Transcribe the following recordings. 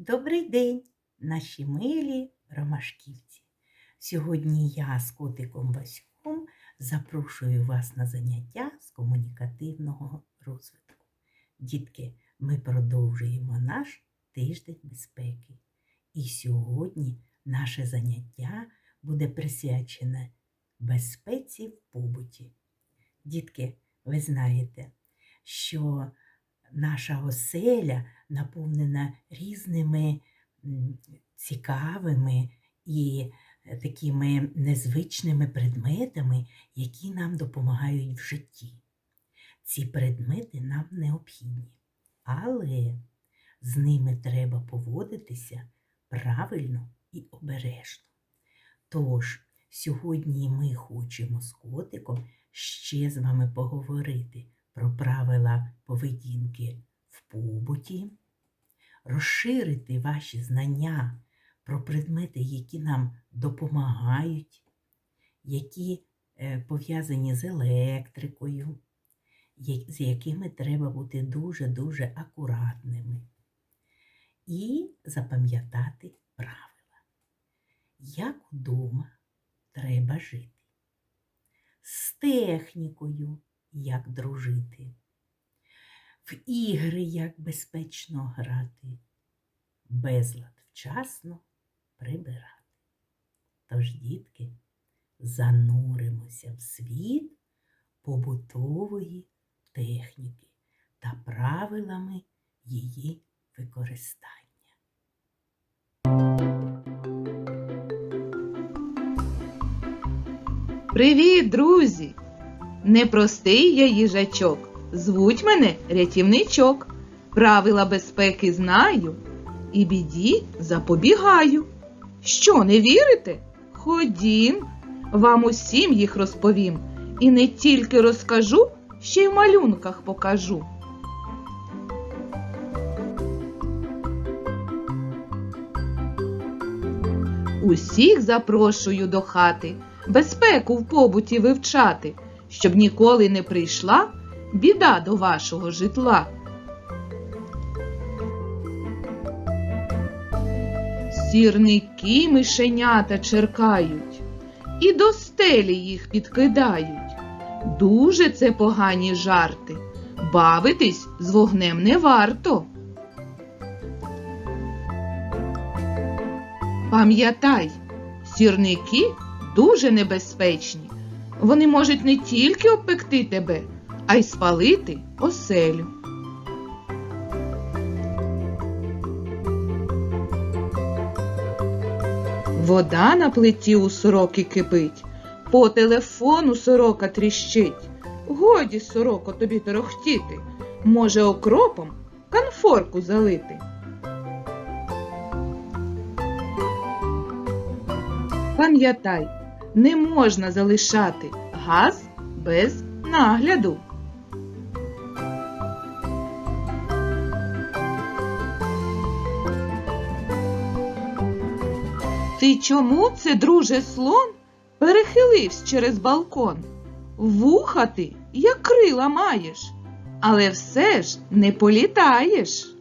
Добрий день, наші милі ромашківці. Сьогодні я з котиком Васьком запрошую вас на заняття з комунікативного розвитку. Дітки, ми продовжуємо наш тиждень безпеки. І сьогодні наше заняття буде присвячене безпеці в побуті. Дітки, ви знаєте, що наша оселя наповнена різними цікавими і е, такими незвичними предметами, які нам допомагають в житті. Ці предмети нам необхідні, але з ними треба поводитися правильно і обережно. Тож, сьогодні ми хочемо з котиком ще з вами поговорити про правила поведінки в побуті, розширити ваші знання про предмети, які нам допомагають, які е, пов'язані з електрикою, з якими треба бути дуже-дуже акуратними. І запам'ятати правила, як вдома треба жити, з технікою, як дружити, в ігри як безпечно грати, безлад вчасно прибирати. Тож, дітки, зануримося в світ побутової техніки та правилами її використання. Привіт, друзі! Непростий я їжачок. Звуть мене рятівничок. Правила безпеки знаю і біді запобігаю. Що, не вірите? Ходім, вам усім їх розповім. І не тільки розкажу, ще й в малюнках покажу. Усіх запрошую до хати, безпеку в побуті вивчати, щоб ніколи не прийшла біда до вашого житла. Сірники мишенята черкають і до стелі їх підкидають. Дуже це погані жарти. Бавитись з вогнем не варто. Пам'ятай, сірники дуже небезпечні. Вони можуть не тільки обпекти тебе, а й спалити оселю. Вода на плиті у сороки кипить, по телефону сорока тріщить. Годі, сороко, тобі торохтіти, може окропом канфорку залити. Пам'ятай, не можна залишати газ без нагляду. Ти чому це, друже слон, перехилився через балкон? Вуха ти, як крила маєш, але все ж не політаєш.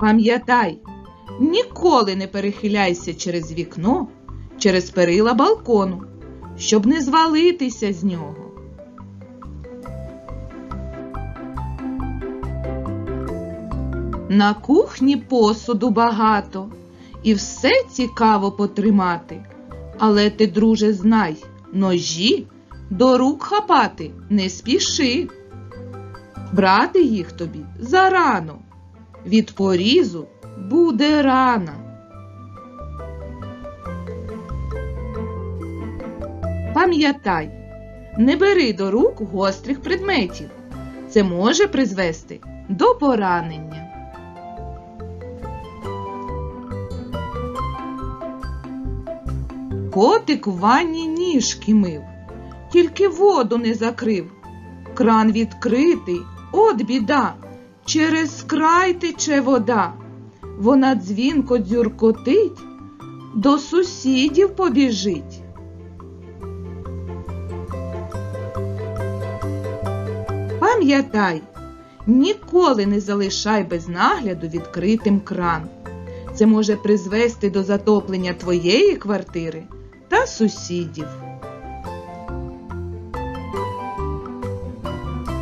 Пам'ятай, ніколи не перехиляйся через вікно, через перила балкону, щоб не звалитися з нього. На кухні посуду багато, і все цікаво потримати. Але ти, друже, знай, ножі до рук хапати не спіши. Брати їх тобі зарано, від порізу буде рана. Пам'ятай, не бери до рук гострих предметів. Це може призвести до поранення. Котик в ванні ніжки мив, тільки воду не закрив. Кран відкритий, от біда, через край тече вода. Вона дзвінко дзюркотить, до сусідів побіжить. Пам'ятай, Ніколи не залишай без нагляду відкритим кран. Це може призвести до затоплення твоєї квартири та сусідів.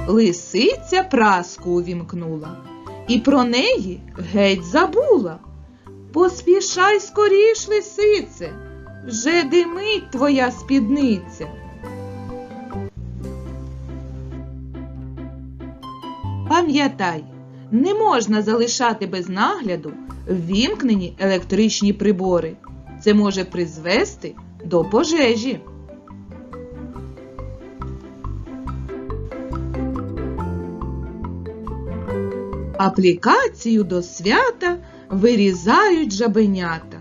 Лисиця праску увімкнула і про неї геть забула. Поспішай скоріш, лисице, вже димить твоя спідниця. Пам'ятай, не можна залишати без нагляду ввімкнені електричні прибори. Це може призвести до пожежі. Аплікацію до свята вирізають жабенята.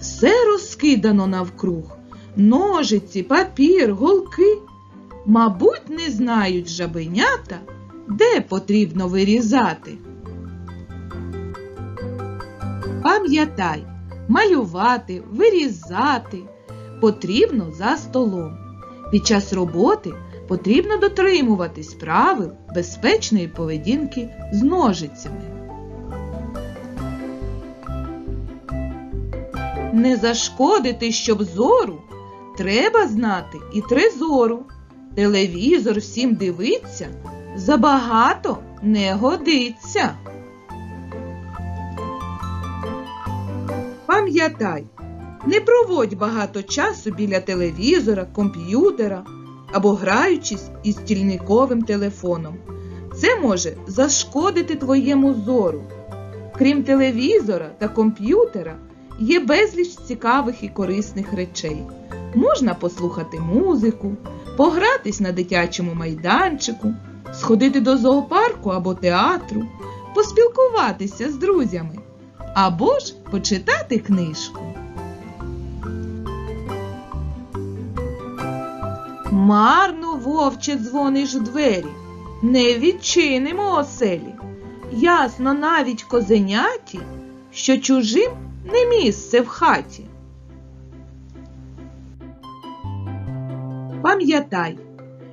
Все розкидано навкруг. Ножиці, папір, голки. Мабуть, не знають жабенята, де потрібно вирізати. Пам'ятай, малювати, вирізати потрібно за столом. Під час роботи потрібно дотримуватись правил безпечної поведінки з ножицями. Не зашкодити, щоб зору, треба знати і трезору. Телевізор всім дивиться, забагато не годиться. Пам'ятай, не проводь багато часу біля телевізора, комп'ютера або граючись із стільниковим телефоном. Це може зашкодити твоєму зору. Крім телевізора та комп'ютера, є безліч цікавих і корисних речей. Можна послухати музику, погратись на дитячому майданчику, сходити до зоопарку або театру, поспілкуватися з друзями або ж почитати книжку. Марно, вовче, дзвониш у двері, не відчинимо оселі. Ясно навіть козеняті, що чужим не місце в хаті. Пам'ятай,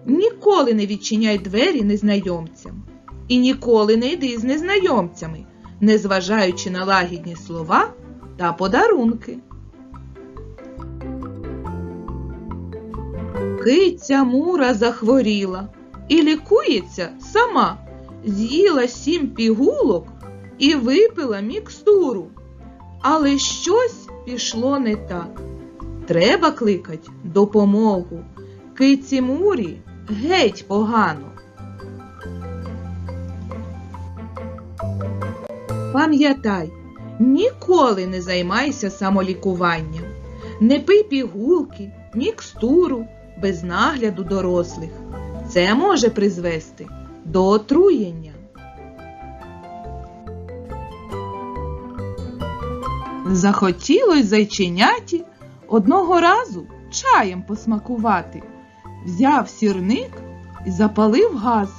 ніколи не відчиняй двері незнайомцям і ніколи не йди з незнайомцями, незважаючи на лагідні слова та подарунки. Киця Мура захворіла і лікується сама, з'їла сім пігулок і випила мікстуру. Але щось пішло не так. Треба кликать допомогу. Киці Мурі геть погано. Пам'ятай, ніколи не займайся самолікуванням. Не пий пігулки, мікстуру без нагляду дорослих. Це може призвести до отруєння. Захотілось зайченяті одного разу чаєм посмакувати. Взяв сірник і запалив газ,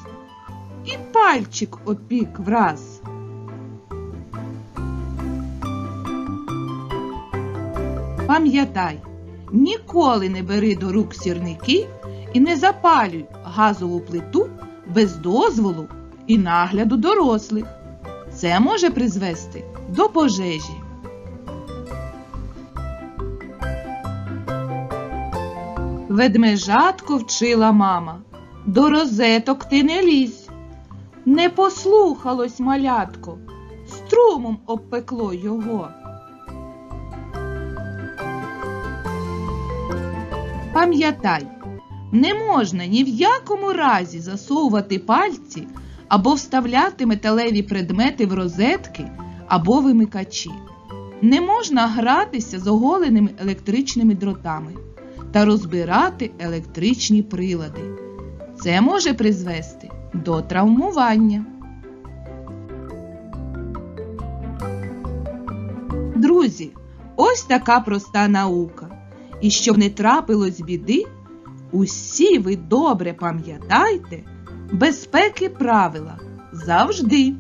і пальчик опік враз. Пам'ятай, ніколи не бери до рук сірники і не запалюй газову плиту без дозволу і нагляду дорослих. Це може призвести до пожежі. Ведмежатко вчила мама, до розеток ти не лізь. Не послухалось малятко, струмом обпекло його. Пам'ятай, не можна ні в якому разі засовувати пальці або вставляти металеві предмети в розетки або вимикачі. Не можна гратися з оголеними електричними дротами та розбирати електричні прилади. Це може призвести до травмування. Друзі, ось така проста наука. І щоб не трапилось біди, усі ви добре пам'ятайте безпеки правила завжди.